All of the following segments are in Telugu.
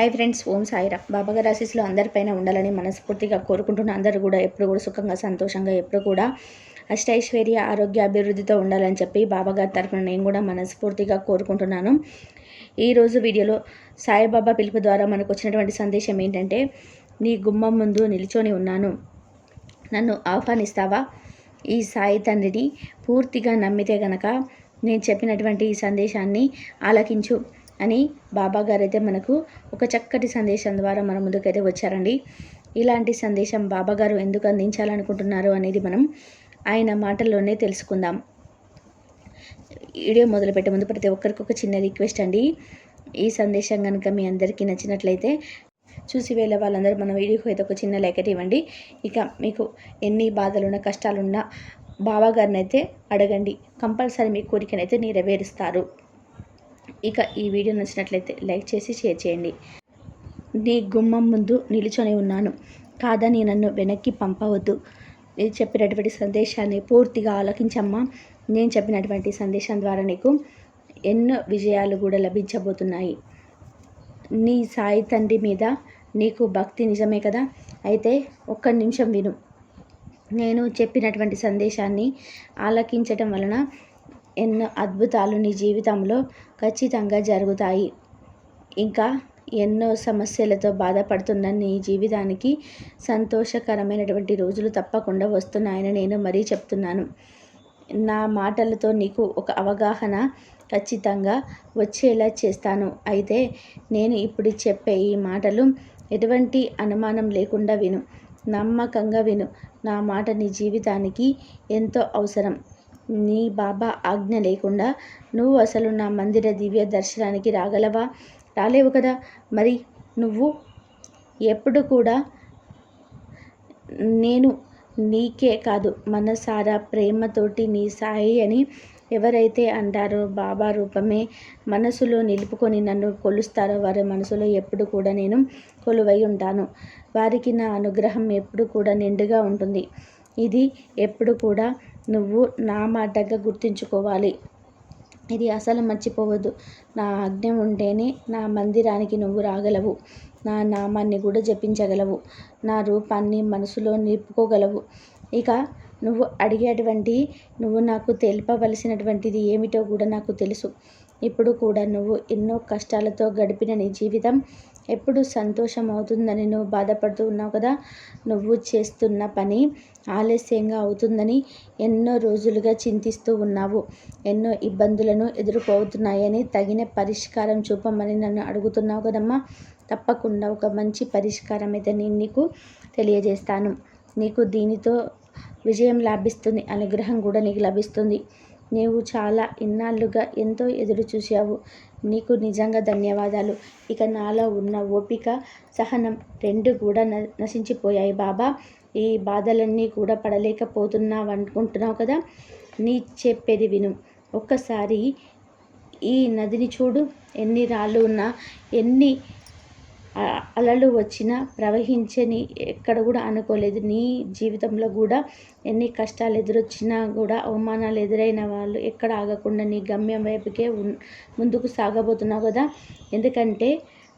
హై ఫ్రెండ్స్ ఓం సాయిరా. బాబాగారి ఆశీస్సులు అందరిపైన ఉండాలని మనస్ఫూర్తిగా కోరుకుంటున్న. అందరూ కూడా ఎప్పుడు కూడా సుఖంగా సంతోషంగా ఎప్పుడు కూడా అష్టైశ్వర్య ఆరోగ్య అభివృద్ధితో ఉండాలని చెప్పి బాబాగారి తరఫున నేను కూడా మనస్ఫూర్తిగా కోరుకుంటున్నాను. ఈరోజు వీడియోలో సాయిబాబా పిలుపు ద్వారా మనకు వచ్చినటువంటి సందేశం ఏంటంటే నీ గుమ్మం ముందు నిల్చొని ఉన్నాను. నన్ను ఆహ్వానిస్తావా? ఈ సాయి తండ్రిని పూర్తిగా నమ్మితే గనక నేను చెప్పినటువంటి ఈ సందేశాన్ని ఆలకించు. అని బాబా గారు అయితే మనకు ఒక చక్కటి సందేశం ద్వారా మన ముందుకైతే వచ్చారండి. ఇలాంటి సందేశం బాబా గారు ఎందుకు అందించాలనుకుంటున్నారు అనేది మనం ఆయన మాటల్లోనే తెలుసుకుందాం. వీడియో మొదలుపెట్టే ముందు ప్రతి ఒక్కరికి ఒక చిన్న రిక్వెస్ట్ అండి. ఈ సందేశం కనుక మీ అందరికీ నచ్చినట్లయితే చూసి వేళ వాళ్ళందరూ మన వీడియోకి అయితే ఒక చిన్న లెక్కటి ఇవ్వండి. ఇక మీకు ఎన్ని బాధలున్నా కష్టాలున్నా బాబా గారిని అయితే అడగండి. కంపల్సరీ మీ కోరికనైతే నెరవేరుస్తారు. ఇక ఈ వీడియో నచ్చినట్లయితే లైక్ చేసి షేర్ చేయండి. నీ గుమ్మం ముందు నిలుచొని ఉన్నాను. కాదని నన్ను వెనక్కి పంపవద్దు. నేను చెప్పినటువంటి సందేశాన్ని పూర్తిగా ఆలకించమ్మా. నేను చెప్పినటువంటి సందేశం ద్వారా నీకు ఎన్నో విజయాలు కూడా లభించబోతున్నాయి. నీ సాయి తండ్రి మీద నీకు భక్తి నిజమే కదా? అయితే ఒక్క నిమిషం విను. నేను చెప్పినటువంటి సందేశాన్ని ఆలకించటం వలన ఎన్నో అద్భుతాలు నీ జీవితంలో ఖచ్చితంగా జరుగుతాయి. ఇంకా ఎన్నో సమస్యలతో బాధపడుతున్న నీ జీవితానికి సంతోషకరమైనటువంటి రోజులు తప్పకుండా వస్తున్నాయని నేను మరీ చెప్తున్నాను. నా మాటలతో నీకు ఒక అవగాహన ఖచ్చితంగా వచ్చేలా చేస్తాను. అయితే నేను ఇప్పుడు చెప్పే ఈ మాటలు ఎటువంటి అనుమానం లేకుండా విను. నమ్మకంగా విను. నా మాట నీ జీవితానికి ఎంతో అవసరం. నీ బాబా ఆజ్ఞ లేకుండా నువ్వు అసలు నా మందిర దివ్య దర్శనానికి రాగలవా? రాలేవు కదా? మరి నువ్వు ఎప్పుడు కూడా నేను నీకే కాదు మనసారా ప్రేమతోటి నీ సాయి అని ఎవరైతే అంటారో బాబా రూపమే మనసులో నిలుపుకొని నన్ను కొలుస్తారో వారి మనసులో ఎప్పుడు కూడా నేను కొలువై ఉంటాను. వారికి నా అనుగ్రహం ఎప్పుడు కూడా నిండుగా ఉంటుంది. ఇది ఎప్పుడు కూడా నువ్వు నా మాటగా గుర్తుంచుకోవాలి. ఇది అసలు మర్చిపోవద్దు. నా ఆజ్ఞ ఉంటేనే నా మందిరానికి నువ్వు రాగలవు. నా నామాన్ని కూడా జపించగలవు. నా రూపాన్ని మనసులో నిలుపుకోగలవు. ఇక నువ్వు అడిగేటువంటి నువ్వు నాకు తెలుపవలసినటువంటిది ఏమిటో కూడా నాకు తెలుసు. ఇప్పుడు కూడా నువ్వు ఎన్నో కష్టాలతో గడిపిన నీ జీవితం ఎప్పుడు సంతోషం అవుతుందని నువ్వు బాధపడుతూ ఉన్నావు కదా? నువ్వు చేస్తున్న పని ఆలస్యంగా అవుతుందని ఎన్నో రోజులుగా చింతిస్తూ ఉన్నావు. ఎన్నో ఇబ్బందులను ఎదుర్కోవుతున్నాయని తగిన పరిష్కారం చూపమని నన్ను అడుగుతున్నావు కదమ్మా. తప్పకుండా ఒక మంచి పరిష్కారం అయితే నేను నీకు తెలియజేస్తాను. నీకు దీనితో విజయం లభిస్తుంది అనుగ్రహం కూడా నీకు లభిస్తుంది. నీవు చాలా ఇన్నాళ్ళుగా ఎంతో ఎదురు చూసావు నీకు నిజంగా ధన్యవాదాలు. ఇక నాలో ఉన్న ఓపిక సహనం రెండు కూడా న నశించిపోయాయి బాబా. ఈ బాధలన్నీ కూడా పడలేకపోతున్నావు అనుకుంటున్నావు కదా? నీ చెప్పేది విను. ఒక్కసారి ఈ నదిని చూడు. ఎన్ని రాళ్ళు ఉన్నా ఎన్ని అలలు వచ్చినా ప్రవహించని ఎక్కడ కూడా అనుకోలేదు. నీ జీవితంలో కూడా ఎన్ని కష్టాలు ఎదురొచ్చినా కూడా అవమానాలు ఎదురైన వాళ్ళు ఎక్కడ ఆగకుండా నీ గమ్యం వైపుకే ముందుకు సాగబోతున్నావు కదా? ఎందుకంటే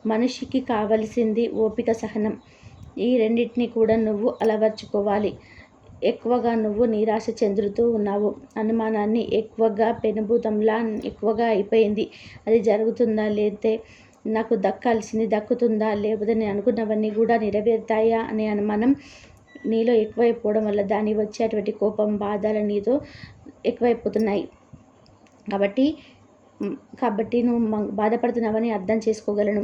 మనిషికి కావలసింది ఓపిక సహనం. ఈ రెండింటిని కూడా నువ్వు అలవర్చుకోవాలి. ఎక్కువగా నువ్వు నిరాశ చెందుతూ ఉన్నావు. అనుమానాన్ని ఎక్కువగా పెనుభూతంలా ఎక్కువగా అయిపోయింది. అది జరుగుతుందా లేతే నాకు దక్కాల్సింది దక్కుతుందా? లేకపోతే నేను అనుకున్నవన్నీ కూడా నెరవేరుతాయా? అనే అనుమానం నీలో ఎక్కువైపోవడం వల్ల దాని వచ్చేటువంటి కోపం బాధలు నీతో ఎక్కువైపోతున్నాయి. కాబట్టి కాబట్టి నువ్వు బాధపడుతున్నావని అర్థం చేసుకోగలను.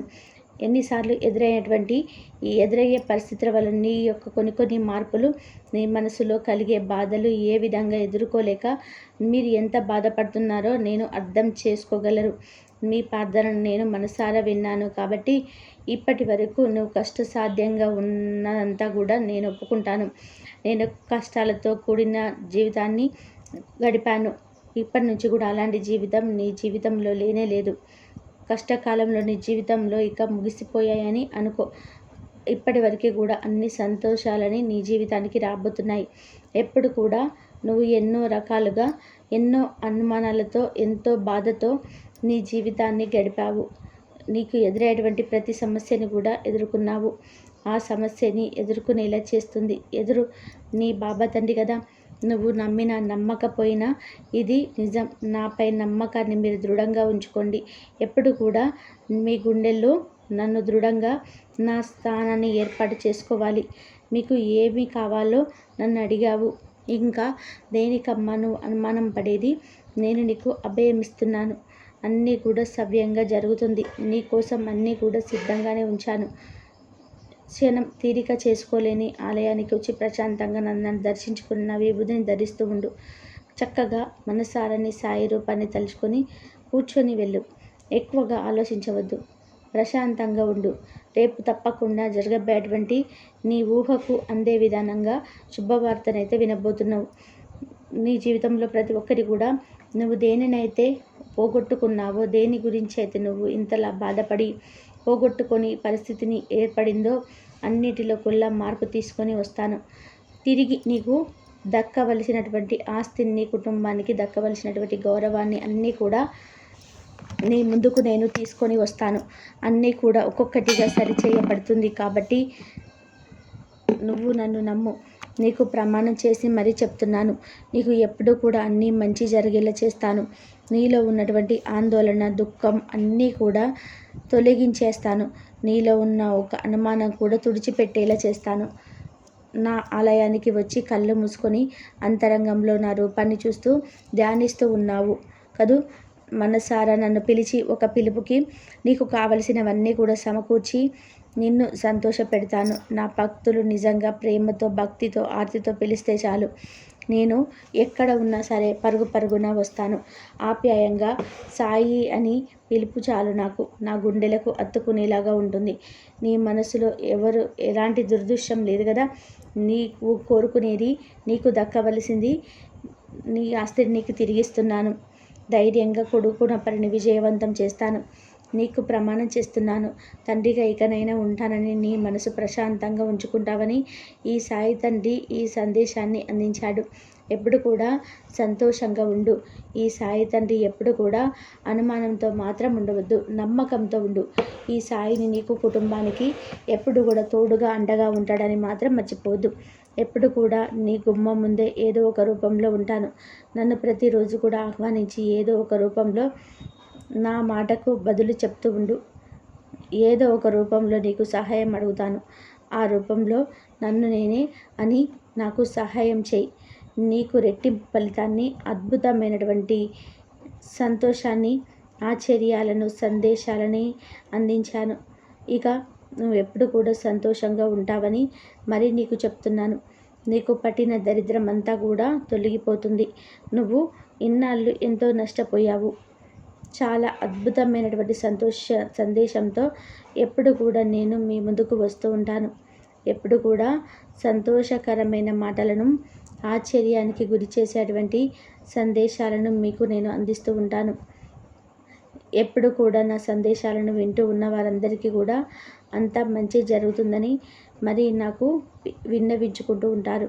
ఎన్నిసార్లు ఎదురైనటువంటి ఈ ఎదురయ్యే పరిస్థితుల వల్ల నీ యొక్క కొన్ని కొన్ని మార్పులు నీ మనసులో కలిగే బాధలు ఏ విధంగా ఎదుర్కోలేక మీరు ఎంత బాధపడుతున్నారో నేను అర్థం చేసుకోగలరు మీ ప్రార్థనను నేను మనసారా విన్నాను కాబట్టి ఇప్పటి వరకు నువ్వు కష్టసాధ్యంగా ఉన్నదంతా కూడా నేను ఒప్పుకుంటాను. నేను కష్టాలతో కూడిన జీవితాన్ని గడిపాను. ఇప్పటి నుంచి కూడా అలాంటి జీవితం నీ జీవితంలో లేనే లేదు. కష్టకాలంలో నీ జీవితంలో ఇక ముగిసిపోయాయని అనుకో. ఇప్పటి వరకు కూడా అన్ని సంతోషాలని నీ జీవితానికి రాబోతున్నాయి. ఎప్పుడు కూడా నువ్వు ఎన్నో రకాలుగా ఎన్నో అనుమానాలతో ఎంతో బాధతో నీ జీవితాన్ని గడిపావు. నీకు ఎదురయ్యేటువంటి ప్రతి సమస్యని కూడా ఎదుర్కొన్నావు. ఆ సమస్యని ఎదుర్కొనేలా చేస్తుంది. ఎదురు నీ బాబా తండ్రి కదా. నువ్వు నమ్మినా నమ్మకపోయినా ఇది నిజం. నాపై నమ్మకాన్ని మీరు దృఢంగా ఉంచుకోండి. ఎప్పుడు కూడా మీ గుండెల్లో నన్ను దృఢంగా నా స్థానాన్ని ఏర్పాటు చేసుకోవాలి. మీకు ఏమి కావాలో నన్ను అడిగావు. ఇంకా దేనికమ్మా నువ్వు అనుమానం పడేది? నేను నీకు అభయమిస్తున్నాను. అన్నీ కూడా సవ్యంగా జరుగుతుంది. నీ కోసం అన్నీ కూడా సిద్ధంగానే ఉంచాను. క్షణం తీరిక చేసుకోలేని ఆలయానికి వచ్చి ప్రశాంతంగా నన్ను దర్శించుకున్న విభూతిని ధరిస్తూ ఉండు. చక్కగా మనసారని సాయి రూపాన్ని తలుచుకొని కూర్చొని వెళ్ళు. ఎక్కువగా ఆలోచించవద్దు. ప్రశాంతంగా ఉండు. రేపు తప్పకుండా జరగబోయేటువంటి నీ ఊహకు అందే విధానంగా శుభవార్తనైతే వినబోతున్నావు. నీ జీవితంలో ప్రతి ఒక్కరి కూడా నువ్వు దేనినైతే పోగొట్టుకున్నావో దేని గురించి అయితే నువ్వు ఇంతలా బాధపడి పోగొట్టుకొని పరిస్థితిని ఏర్పడిందో అన్నిటిలో కుల్లా మార్పు తీసుకొని వస్తాను. తిరిగి నీకు దక్కవలసినటువంటి ఆస్తిని నీ కుటుంబానికి దక్కవలసినటువంటి గౌరవాన్ని అన్నీ కూడా నీ ముందుకు నేను తీసుకొని వస్తాను. అన్నీ కూడా ఒక్కొక్కటిగా సరిచేయబడుతుంది కాబట్టి నువ్వు నన్ను నమ్ము. నీకు ప్రమాణం చేసి మరీ చెప్తున్నాను. నీకు ఎప్పుడూ కూడా అన్నీ మంచి జరిగేలా చేస్తాను. నీలో ఉన్నటువంటి ఆందోళన దుఃఖం అన్నీ కూడా తొలగించేస్తాను. నీలో ఉన్న ఒక అనుమానం కూడా తుడిచిపెట్టేలా చేస్తాను. నా ఆలయానికి వచ్చి కళ్ళు మూసుకొని అంతరంగంలో నా రూపాన్ని చూస్తూ ధ్యానిస్తూ ఉన్నావు కదూ? మనసారా నన్ను పిలిచి ఒక పిలుపుకి నీకు కావలసినవన్నీ కూడా సమకూర్చి నిన్ను సంతోష పెడతాను నా భక్తులు నిజంగా ప్రేమతో భక్తితో ఆర్తితో పిలిస్తే చాలు. నేను ఎక్కడ ఉన్నా సరే పరుగు పరుగున వస్తాను. ఆప్యాయంగా సాయి అని పిలుపు చాలు నాకు. నా గుండెలకు అత్తుకునేలాగా ఉంటుంది. నీ మనసులో ఎవరు ఎలాంటి దుర్దృశ్యం లేదు కదా. నీకు కోరుకునేది నీకు దక్కవలసింది నీ ఆస్తిని నీకు తిరిగిస్తున్నాను. ధైర్యంగా కొడుకున పనిని విజయవంతం చేస్తాను. నీకు ప్రమాణం చేస్తున్నాను. తండ్రిగా ఇకనైనా ఉంటానని నీ మనసు ప్రశాంతంగా ఉంచుకుంటావని ఈ సాయి తండ్రి ఈ సందేశాన్ని అందించాడు. ఎప్పుడు కూడా సంతోషంగా ఉండు. ఈ సాయి తండ్రి ఎప్పుడు కూడా అనుమానంతో మాత్రం ఉండవద్దు. నమ్మకంతో ఉండు. ఈ సాయిని నీకు కుటుంబానికి ఎప్పుడు కూడా తోడుగా అండగా ఉంటాడని మాత్రం మర్చిపోవద్దు. ఎప్పుడు కూడా నీ గుమ్మం ముందే ఏదో ఒక రూపంలో ఉంటాను. నన్ను ప్రతిరోజు కూడా ఆహ్వానించి ఏదో ఒక రూపంలో నా మాటకు బదులు చెప్తూ ఉండు. ఏదో ఒక రూపంలో నీకు సహాయం అడుగుతాను. ఆ రూపంలో నన్ను నేనే అని నాకు సహాయం చేయి. నీకు రెట్టింపు ఫలితాన్ని అద్భుతమైనటువంటి సంతోషాన్ని ఆశ్చర్యాలను సందేశాలని అందించాను. ఇక నువ్వు ఎప్పుడు కూడా సంతోషంగా ఉంటావని మరి నీకు చెప్తున్నాను. నీకు పట్టిన దరిద్రం అంతా కూడా తొలగిపోతుంది. నువ్వు ఇన్నాళ్ళు ఎంతో నష్టపోయావు. చాలా అద్భుతమైనటువంటి సంతోష సందేశంతో ఎప్పుడు కూడా నేను మీ ముందుకు వస్తూ ఉంటాను. ఎప్పుడు కూడా సంతోషకరమైన మాటలను ఆశ్చర్యానికి గురి చేసేటువంటి సందేశాలను మీకు నేను అందిస్తూ ఉంటాను. ఎప్పుడు కూడా నా సందేశాలను వింటూ ఉన్న వారందరికీ కూడా అంతా మంచి జరుగుతుందని మరి నాకు విన్నవించుకుంటూ ఉంటారు.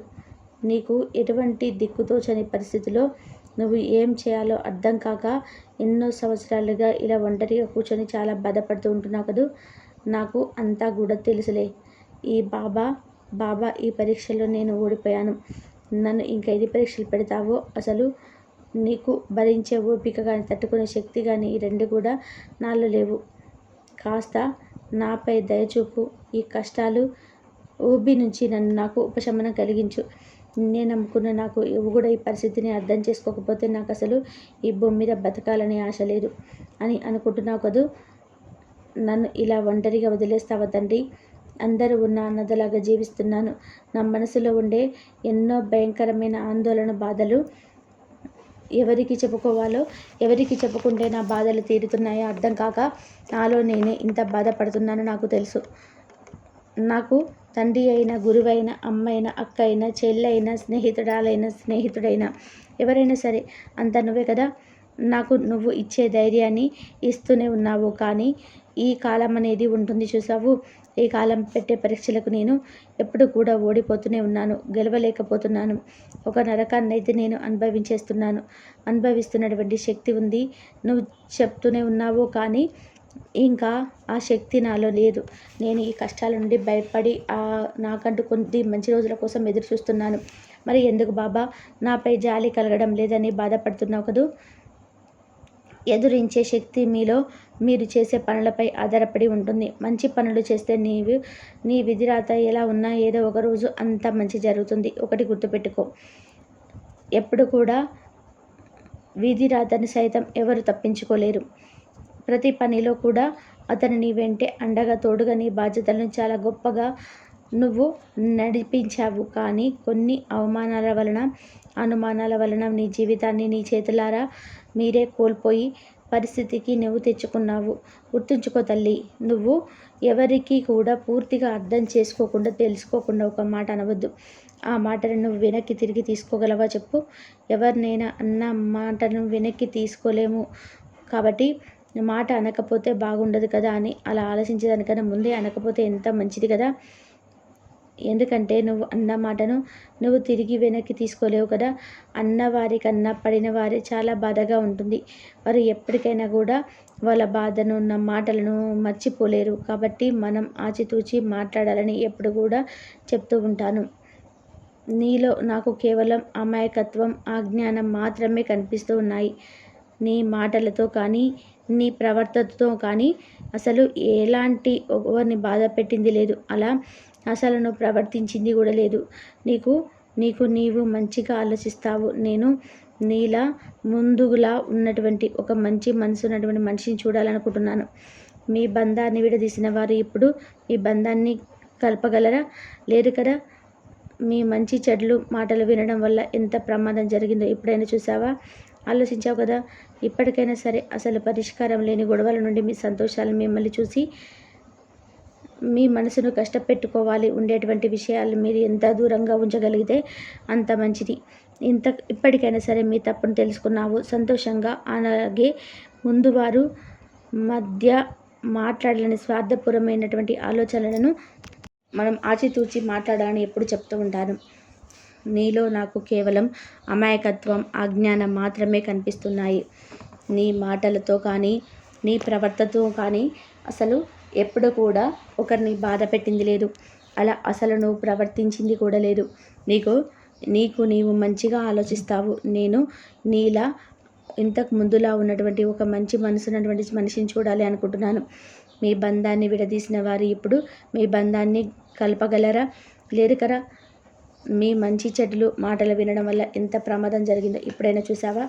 నీకు ఎటువంటి దిక్కుతోచని పరిస్థితిలో నువ్వు ఏం చేయాలో అర్థం కాక ఎన్నో సంవత్సరాలుగా ఇలా ఒంటరిగా కూర్చొని చాలా బాధపడుతూ ఉంటున్నావు కదూ? నాకు అంతా కూడా తెలుసులే. ఈ బాబా బాబా ఈ పరీక్షలో నేను ఓడిపోయాను. నన్ను ఇంకా ఎన్ని పరీక్షలు పెడతావో అసలు నీకు భరించే ఓపిక కానీ తట్టుకునే శక్తి కానీ ఈ రెండు కూడా నాలో లేవు. కాస్త నాపై దయచూపు ఈ కష్టాలు ఊబి నుంచి నన్ను నాకు ఉపశమనం కలిగించు. నేను నమ్ముకున్న నాకు ఇవి కూడా ఈ పరిస్థితిని అర్థం చేసుకోకపోతే నాకు అసలు ఈ భూమి మీద బతకాలని ఆశ లేదు అని అనుకుంటున్నావు కదూ? నన్ను ఇలా ఒంటరిగా వదిలేస్తావా తండ్రి? అందరూ ఉన్న అన్నదలాగా జీవిస్తున్నాను. నా మనసులో ఉండే ఎన్నో భయంకరమైన ఆందోళన బాధలు ఎవరికి చెప్పుకోవాలో ఎవరికి చెప్పుకుంటే నా బాధలు తీరుతున్నాయో అర్థం కాక నాలో నేనే ఇంత బాధపడుతున్నానో నాకు తెలుసు. నాకు తండ్రి అయిన గురువైన అమ్మైన అక్క అయినా చెల్లైన స్నేహితుడాలైన స్నేహితుడైనా ఎవరైనా సరే అంత నువ్వే కదా. నాకు నువ్వు ఇచ్చే ధైర్యాన్ని ఇస్తూనే ఉన్నావు కానీ ఈ కాలం అనేది ఉంటుంది చూసావు. ఈ కాలం పెట్టే పరీక్షలకు నేను ఎప్పుడు కూడా ఓడిపోతూనే ఉన్నాను గెలవలేకపోతున్నాను. ఒక నరకాన్ని అయితే నేను అనుభవించేస్తున్నాను. అనుభవిస్తున్నటువంటి శక్తి ఉంది. నువ్వు చెప్తూనే ఉన్నావు కానీ ఇంకా ఆ శక్తి నాలో లేదు. నేను ఈ కష్టాల నుండి బయటపడి ఆ నాకంటూ కొద్ది మంచి రోజుల కోసం ఎదురు చూస్తున్నాను. మరి ఎందుకు బాబా? నాపై జాలి కలగడం లేదని బాధపడుతున్నావు కదూ? ఎదురించే శక్తి మీలో మీరు చేసే పనులపై ఆధారపడి ఉంటుంది. మంచి పనులు చేస్తే నీవు నీ విధిరాత ఎలా ఉన్నా ఏదో ఒక రోజు అంత మంచి జరుగుతుంది. ఒకటి గుర్తుపెట్టుకో. ఎప్పుడు కూడా విధిరాతని సైతం ఎవరు తప్పించుకోలేరు. ప్రతి పనిలో కూడా అతను నీ వెంటే అండగా తోడుగా నీ బాధ్యతలను చాలా గొప్పగా నువ్వు నడిపించావు. కానీ కొన్ని అవమానాల వలన అనుమానాల వలన నీ జీవితాన్ని నీ చేతులారా మీరే కోల్పోయి పరిస్థితికి నువ్వు తెచ్చుకున్నావు. గుర్తుంచుకో తల్లి నువ్వు ఎవరికి కూడా పూర్తిగా అర్థం చేసుకోకుండా తెలుసుకోకుండా ఒక మాట అనవద్దు. ఆ మాటను నువ్వు వెనక్కి తిరిగి తీసుకోగలవా చెప్పు? ఎవరినైనా అన్న మాటను వెనక్కి తీసుకోలేము. కాబట్టి మాట అనకపోతే బాగుండదు కదా అని అలా ఆలోచించేదానికన్నా ముందే అనకపోతే ఎంత మంచిది కదా? ఎందుకంటే నువ్వు అన్న మాటను నువ్వు తిరిగి వెనక్కి తీసుకోలేవు కదా? అన్నవారి కన్నా పడిన వారే చాలా బాధగా ఉంటుంది. వారు ఎప్పటికైనా కూడా వాళ్ళ బాధను ఉన్న మాటలను మర్చిపోలేరు. కాబట్టి మనం ఆచితూచి మాట్లాడాలని ఎప్పుడు కూడా చెప్తూ ఉంటాను. నీలో నాకు కేవలం అమాయకత్వం అజ్ఞానం మాత్రమే కనిపిస్తూ ఉన్నాయి. నీ మాటలతో కానీ నీ ప్రవర్తనతో కానీ అసలు ఎలాంటి ఎవరిని బాధ పెట్టింది లేదు. అలా అసలు నువ్వు ప్రవర్తించింది కూడా లేదు. నీకు నీకు నీవు మంచిగా ఆలోచిస్తావు. నేను నీలా ముందుగులా ఉన్నటువంటి ఒక మంచి మనసు ఉన్నటువంటి మనిషిని చూడాలనుకుంటున్నాను. మీ బంధాన్ని విడదీసిన వారు ఇప్పుడు మీ బంధాన్ని కలపగలరా? లేదు కదా? మీ మంచి చెడ్లు మాటలు వినడం వల్ల ఎంత ప్రమాదం జరిగిందో ఎప్పుడైనా చూసావా? ఆలోచించావు కదా? ఇప్పటికైనా సరే అసలు పరిష్కారం లేని గొడవల నుండి మీ సంతోషాలను మిమ్మల్ని చూసి మీ మనసును కష్టపెట్టుకోవాలి. ఉండేటువంటి విషయాలు మీరు ఎంత దూరంగా ఉంచగలిగితే అంత మంచిది. ఇంత ఇప్పటికైనా సరే మీ తప్పును తెలుసుకున్నావు. సంతోషంగా అలాగే ముందు వారు మధ్య మాట్లాడాలని స్వార్థపూరమైనటువంటి ఆలోచనలను మనం ఆచితూచి మాట్లాడాలని ఎప్పుడు చెప్తూ ఉంటాను. నీలో నాకు కేవలం అమాయకత్వం అజ్ఞానం మాత్రమే కనిపిస్తున్నాయి. నీ మాటలతో కానీ నీ ప్రవర్తతో కానీ అసలు ఎప్పుడు కూడా ఒకరిని బాధ పెట్టింది లేదు. అలా అసలు నువ్వు ప్రవర్తించింది కూడా లేదు. నీకు నీకు నీవు మంచిగా ఆలోచిస్తావు. నేను నీలా ఇంతకు ముందులా ఉన్నటువంటి ఒక మంచి మనసు ఉన్నటువంటి మనిషిని చూడాలి అనుకుంటున్నాను. మీ బంధాన్ని విడదీసిన వారు ఇప్పుడు మీ బంధాన్ని కలపగలరా? లేదు కదా? మీ మంచి చెడులు మాటలు వినడం వల్ల ఎంత ప్రమాదం జరిగిందో ఇప్పుడైనా చూసావా?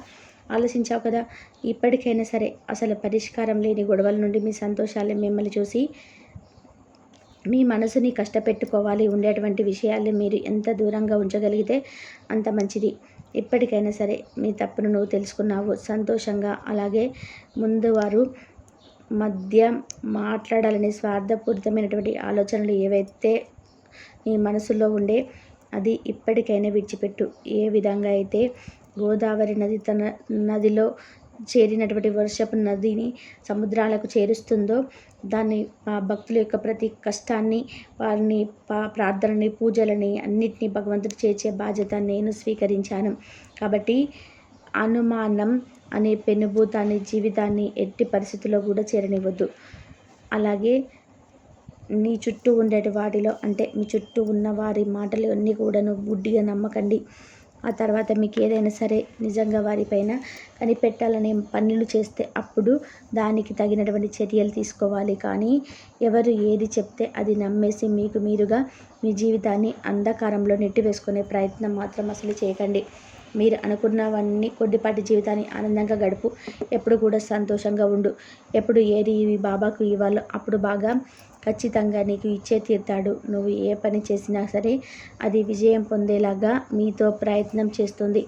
ఆలోచించావు కదా? ఇప్పటికైనా సరే అసలు పరిష్కారం లేని గొడవల నుండి మీ సంతోషాలే మిమ్మల్ని చూసి మీ మనసుని కష్టపెట్టుకోవాలి ఉండేటువంటి విషయాలు మీరు ఎంత దూరంగా ఉంచగలిగితే అంత మంచిది. ఇప్పటికైనా సరే మీ తప్పును నువ్వు తెలుసుకున్నావు. సంతోషంగా అలాగే ముందు వారు మధ్య మాట్లాడాలని స్వార్థపూరితమైనటువంటి ఆలోచనలు ఏవైతే నీ మనసులో ఉండే అది ఇప్పటికైనా విడిచిపెట్టు. ఏ విధంగా అయితే గోదావరి నది తన నదిలో చేరినటువంటి వర్షపు నదిని సముద్రాలకు చేరుస్తుందో దాన్ని ఆ భక్తుల యొక్క ప్రతి కష్టాన్ని వారిని ప్రార్థనని పూజలని అన్నిటినీ భగవంతుడు చేర్చే బాధ్యత నేను స్వీకరించాను. కాబట్టి అనుమానం అనే పెనుభూతాన్ని జీవితాన్ని ఎట్టి పరిస్థితుల్లో కూడా చేరనివ్వద్దు. అలాగే నీ చుట్టూ ఉండే వాటిలో అంటే మీ చుట్టూ ఉన్న వారి మాటలు అన్నీ కూడా నువ్వు గుడ్డిగా నమ్మకండి. ఆ తర్వాత మీకు ఏదైనా సరే నిజంగా వారిపైన కనిపెట్టాలనే పనులు చేస్తే అప్పుడు దానికి తగినటువంటి చర్యలు తీసుకోవాలి. కానీ ఎవరు ఏది చెప్తే అది నమ్మేసి మీకు మీరుగా మీ జీవితాన్ని అంధకారంలో నెట్టివేసుకునే ప్రయత్నం మాత్రం అసలు చేయకండి. మీరు అనుకున్నవన్నీ కొద్దిపాటి జీవితాన్ని ఆనందంగా గడుపు. ఎప్పుడు కూడా సంతోషంగా ఉండు. ఎప్పుడు ఏది ఇవి బాబాకు ఇవ్వాలో అప్పుడు బాగా ఖచ్చితంగా నీకు ఇచ్చే తీర్తాడు. నువ్వు ఏ పని చేసినా సరే అది విజయం పొందేలాగా మీతో ప్రయత్నం చేస్తుంది.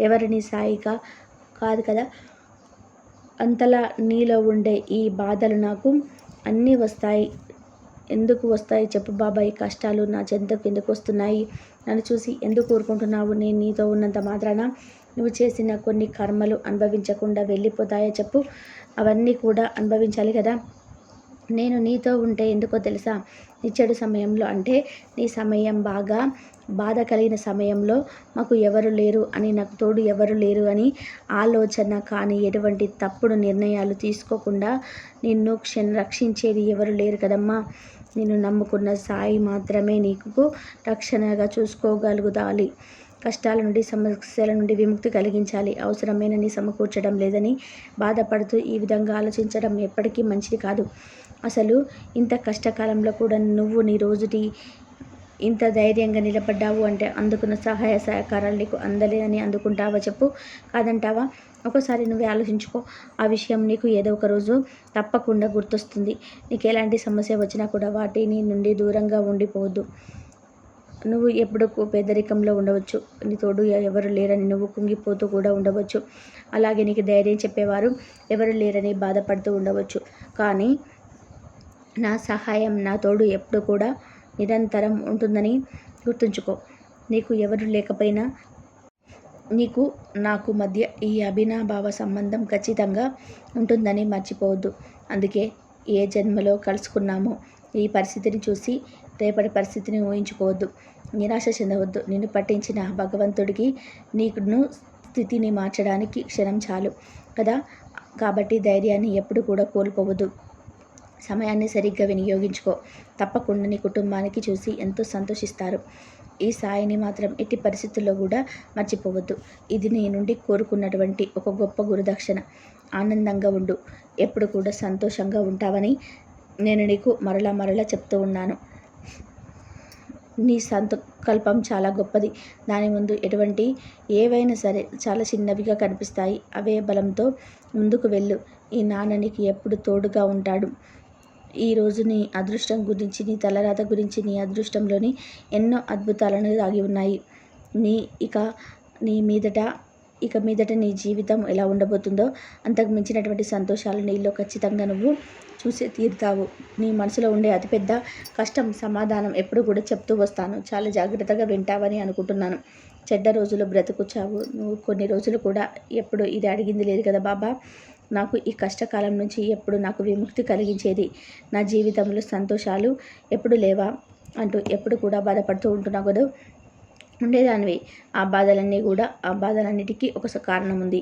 ఎవరిని సాయిగా కాదు కదా? అంతలా నీలో ఉండే ఈ బాధలు నాకు అన్నీ వస్తాయి. ఎందుకు వస్తాయి చెప్పు బాబాయ్. కష్టాలు నా చెంతకు ఎందుకు వస్తున్నాయి? నన్ను చూసి ఎందుకు కోరుకుంటున్నావు నేను నీతో ఉన్నంత మాత్రాన నువ్వు చేసిన కొన్ని కర్మలు అనుభవించకుండా వెళ్ళిపోతాయో చెప్పు? అవన్నీ కూడా అనుభవించాలి కదా? నేను నీతో ఉంటే ఎందుకో తెలుసా? నీ చెడు సమయంలో అంటే నీ సమయం బాగా బాధ కలిగిన సమయంలో మాకు ఎవరు లేరు అని నాకు తోడు ఎవరు లేరు అని ఆలోచన కానీ ఎటువంటి తప్పుడు నిర్ణయాలు తీసుకోకుండా నిన్ను క్షణ రక్షించేది ఎవరు లేరు కదమ్మా. నిన్ను నమ్ముకున్న సాయి మాత్రమే నీకు రక్షణగా చూసుకోగలుగుతాలి. కష్టాల నుండి సమస్యల నుండి విముక్తి కలిగించాలి. అవసరమైన నీ సమకూర్చడం లేదని బాధపడుతూ ఈ విధంగా ఆలోచించడం ఎప్పటికీ మంచిది కాదు. అసలు ఇంత కష్టకాలంలో కూడా నువ్వు నీ రోజుటి ఇంత ధైర్యంగా నిలబడ్డావు అంటే అందుకున్న సహాయ సహకారాలు నీకు అందలేదని అందుకుంటావా చెప్పు? కాదంటావా? ఒకసారి నువ్వే ఆలోచించుకో. ఆ విషయం నీకు ఏదో ఒక రోజు తప్పకుండా గుర్తొస్తుంది. నీకు ఎలాంటి సమస్య వచ్చినా కూడా వాటిని నుండి దూరంగా ఉండిపోవద్దు. నువ్వు ఎప్పుడు పేదరికంలో ఉండవచ్చు. నీ తోడు ఎవరు లేరని నువ్వు కుంగిపోతూ కూడా ఉండవచ్చు. అలాగే నీకు ధైర్యం చెప్పేవారు ఎవరు లేరని బాధపడుతూ ఉండవచ్చు. కానీ నా సహాయం నా తోడు ఎప్పుడు కూడా నిరంతరం ఉంటుందని గుర్తుంచుకో. నీకు ఎవరు లేకపోయినా నీకు నాకు మధ్య ఈ అభినాభావ సంబంధం ఖచ్చితంగా ఉంటుందని మర్చిపోవద్దు. అందుకే ఏ జన్మలో కలుసుకున్నామో ఈ పరిస్థితిని చూసి రేపటి పరిస్థితిని ఊహించుకోవద్దు. నిరాశ చెందవద్దు. నిన్ను పట్టించిన భగవంతుడికి నీకును స్థితిని మార్చడానికి క్షణం చాలు కదా. కాబట్టి ధైర్యాన్ని ఎప్పుడు కూడా కోల్పోవద్దు. సమయాన్ని సరిగ్గా వినియోగించుకో. తప్పకుండా నీ కుటుంబానికి చూసి ఎంతో సంతోషిస్తారు. ఈ సాయిని మాత్రం ఎట్టి పరిస్థితుల్లో కూడా మర్చిపోవద్దు. ఇది నీ నుండి కోరుకున్నటువంటి ఒక గొప్ప గురుదక్షిణ. ఆనందంగా ఉండు. ఎప్పుడు కూడా సంతోషంగా ఉంటావని నేను నీకు మరలా మరలా చెప్తూ ఉన్నాను. నీ సంకల్పం చాలా గొప్పది. దాని ముందు ఎటువంటి ఏవైనా సరే చాలా చిన్నవిగా కనిపిస్తాయి. అవే బలంతో ముందుకు వెళ్ళు. ఈ నాన్న నీకు ఎప్పుడు తోడుగా ఉంటాడు. ఈరోజు నీ అదృష్టం గురించి నీ తలరాత గురించి నీ అదృష్టంలోని ఎన్నో అద్భుతాలను దాగి ఉన్నాయి. నీ ఇక నీ మీదట ఇక మీదట నీ జీవితం ఎలా ఉండబోతుందో అంతకు మించినటువంటి సంతోషాలు నీలో ఖచ్చితంగా నువ్వు చూసి తీరుతావు. నీ మనసులో ఉండే అతిపెద్ద కష్టం సమాధానం ఎప్పుడు కూడా చెప్తూ వస్తాను. చాలా జాగ్రత్తగా వింటావని అనుకుంటున్నాను. చెడ్డ రోజులు బ్రతుకుచ్చావు. నువ్వు కొన్ని రోజులు కూడా ఎప్పుడు ఇది అడిగింది లేదు కదా బాబా. నాకు ఈ కష్టకాలం నుంచి ఎప్పుడు నాకు విముక్తి కలిగించేది? నా జీవితంలో సంతోషాలు ఎప్పుడు లేవా? అంటూ ఎప్పుడు కూడా బాధపడుతూ ఉంటున్నావు కదా? ఉండేదానివి. ఆ బాధలన్నీ కూడా ఆ బాధలన్నిటికీ ఒక కారణం ఉంది.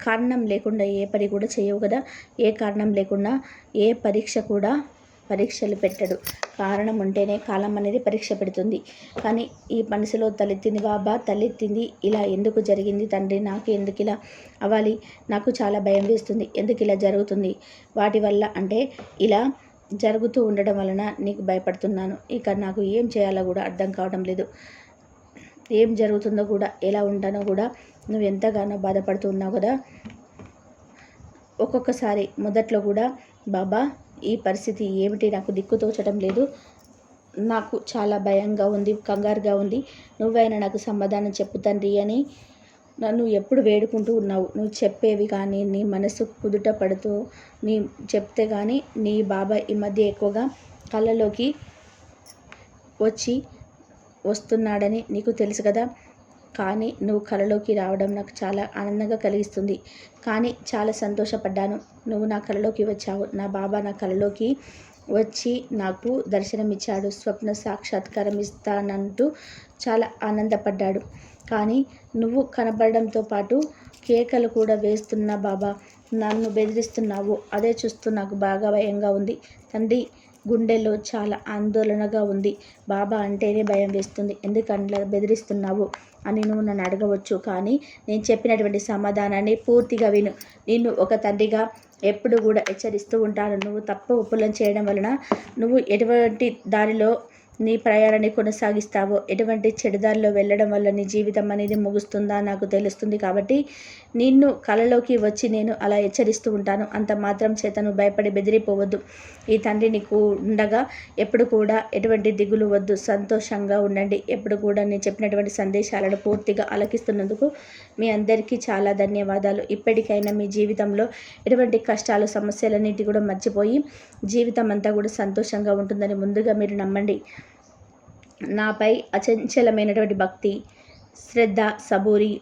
కారణం లేకుండా ఏ పని కూడా చేయవు కదా? ఏ కారణం లేకుండా ఏ పరీక్ష కూడా పరీక్షలు పెట్టడు. కారణం ఉంటేనే కాలం అనేది పరీక్ష పెడుతుంది. కానీ ఈ మనసులో తలెత్తింది బాబా తలెత్తింది. ఇలా ఎందుకు జరిగింది తండ్రి? నాకు ఎందుకు ఇలా అవ్వాలి? నాకు చాలా భయం వేస్తుంది. ఎందుకు ఇలా జరుగుతుంది? వాటి వల్ల అంటే ఇలా జరుగుతూ ఉండడం వలన నీకు భయపడుతున్నాను. ఇక నాకు ఏం చేయాలో కూడా అర్థం కావడం లేదు. ఏం జరుగుతుందో కూడా ఎలా ఉంటానో కూడా నువ్వు ఎంతగానో బాధపడుతున్నావు కదా? ఒక్కొక్కసారి మొదట్లో కూడా బాబా ఈ పరిస్థితి ఏమిటి? నాకు దిక్కు తోచడం లేదు. నాకు చాలా భయంగా ఉంది కంగారుగా ఉంది. నువ్వైనా నాకు సమాధానం చెప్పు తండ్రి అని నన్ను ఎప్పుడు వేడుకుంటూ ఉన్నావు. నువ్వు చెప్పేవి కానీ నీ మనసు కుదుట పడుతూ నీ చెప్తే కానీ నీ బాబాయ్ ఈ మధ్య ఎక్కువగా కళ్ళలోకి వచ్చి వస్తున్నాడని నీకు తెలుసు కదా. కానీ నువ్వు కలలోకి రావడం నాకు చాలా ఆనందంగా కలిగిస్తుంది. కానీ చాలా సంతోషపడ్డాను. నువ్వు నా కలలోకి వచ్చావు. నా బాబా నా కలలోకి వచ్చి నాకు దర్శనమిచ్చాడు. స్వప్న సాక్షాత్కారం ఇస్తానంటూ చాలా ఆనందపడ్డాడు. కానీ నువ్వు కనబడడంతో పాటు కేకలు కూడా వేస్తున్నా బాబా. నన్ను బెదిరిస్తున్నావు. అదే చూస్తూ నాకు బాగా భయంగా ఉంది. తండ్రి గుండెలో చాలా ఆందోళనగా ఉంది. బాబా అంటేనే భయం వేస్తుంది. ఎందుకంటే బెదిరిస్తున్నావు? అని నువ్వు నన్ను అడగవచ్చు. కానీ నేను చెప్పినటువంటి సమాధానాన్ని పూర్తిగా విను. నిన్ను ఒక తండ్రిగా ఎప్పుడు కూడా హెచ్చరిస్తూ ఉంటాను. నువ్వు తప్పు ఒప్పులను చేయడం వలన నువ్వు ఎటువంటి దారిలో నీ ప్రయాణాన్ని కొనసాగిస్తావో? ఎటువంటి చెడుదారిలో వెళ్ళడం వల్ల నీ జీవితం అనేది ముగుస్తుందా? నాకు తెలుస్తుంది కాబట్టి నిన్ను కలలోకి వచ్చి నేను అలా హెచ్చరిస్తూ ఉంటాను. అంత మాత్రం చేత నువ్వు భయపడి బెదిరిపోవద్దు. ఈ తండ్రి నీకు ఉండగా ఎప్పుడు కూడా ఎటువంటి దిగులు వద్దు. సంతోషంగా ఉండండి. ఎప్పుడు కూడా నేను చెప్పినటువంటి సందేశాలను పూర్తిగా ఆలకిస్తున్నందుకు మీ అందరికీ చాలా ధన్యవాదాలు. ఇప్పటికైనా మీ జీవితంలో ఎటువంటి కష్టాలు సమస్యలన్నిటి కూడా మర్చిపోయి జీవితం అంతా కూడా సంతోషంగా ఉంటుందని ముందుగా మీరు నమ్మండి. నాపై అచంచలమైనటువంటి భక్తి శ్రద్ధ సబూరి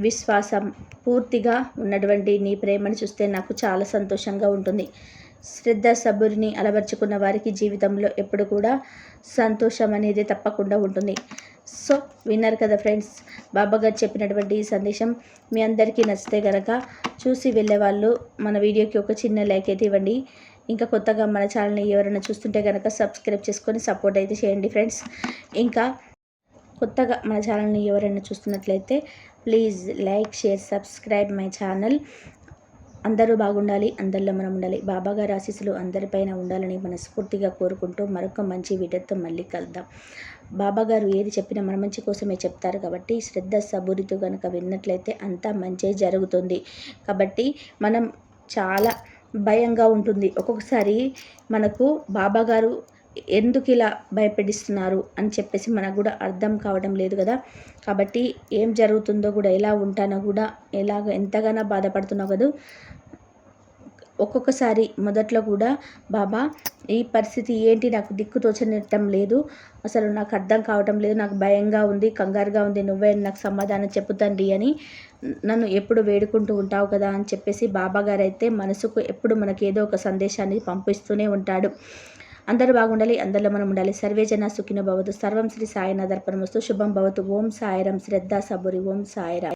విశ్వాసం పూర్తిగా ఉన్నటువంటి నీ ప్రేమను చూస్తే నాకు చాలా సంతోషంగా ఉంటుంది. శ్రద్ధ సబురిని అలవర్చుకున్న వారికి జీవితంలో ఎప్పుడు కూడా సంతోషం అనేది తప్పకుండా ఉంటుంది. సో విన్నారు కదా ఫ్రెండ్స్ బాబా గారు చెప్పినటువంటి ఈ సందేశం మీ అందరికీ నచ్చితే కనుక చూసి వెళ్ళే వాళ్ళు మన వీడియోకి ఒక చిన్న లైక్ అయితే ఇవ్వండి. ఇంకా కొత్తగా మన ఛానల్ని ఎవరైనా చూస్తుంటే కనుక సబ్స్క్రైబ్ చేసుకొని సపోర్ట్ అయితే చేయండి ఫ్రెండ్స్. ఇంకా కొత్తగా మన ఛానల్ని ఎవరైనా చూస్తున్నట్లయితే please like share subscribe my channel. అందరూ బాగుండాలి అందరిలో మనం ఉండాలి. బాబాగారి ఆశీస్సులు అందరిపైన ఉండాలని మనస్ఫూర్తిగా కోరుకుంటూ మరొక మంచి వీడియోతో మళ్ళీ కలుద్దాం. బాబాగారు ఏది చెప్పినా మన మంచి కోసమే చెప్తారు కాబట్టి శ్రద్ధ సబూరితో కనుక విన్నట్లయితే అంతా మంచి జరుగుతుంది. కాబట్టి మనం చాలా భయంగా ఉంటుంది. ఒక్కొక్కసారి మనకు బాబాగారు ఎందుకు ఇలా భయపెడిస్తున్నారు అని చెప్పేసి మనకు కూడా అర్థం కావడం లేదు కదా. కాబట్టి ఏం జరుగుతుందో కూడా ఎలా ఉంటానో కూడా ఎలాగ ఎంతగానో బాధపడుతున్నావు కదా ఒక్కొక్కసారి మొదట్లో కూడా బాబా ఈ పరిస్థితి ఏంటి? నాకు దిక్కు తోచనివ్వటం లేదు. అసలు నాకు అర్థం కావటం లేదు. నాకు భయంగా ఉంది కంగారుగా ఉంది. నువ్వే నాకు సమాధానం చెప్పుతండి అని నన్ను ఎప్పుడు వేడుకుంటూ ఉంటావు కదా అని చెప్పేసి బాబా గారు అయితే మనసుకు ఎప్పుడు మనకి ఏదో ఒక సందేశాన్ని పంపిస్తూనే ఉంటాడు. అందరూ బాగుండాలి అందరిలో మనం ఉండాలి. సర్వేజన సుఖిన భవతు. సర్వం శ్రీ సాయినాథర్పణమస్తు శుభం భవతు. ఓం సాయిరం. శ్రద్ధ సబురి. ఓం సాయిరా.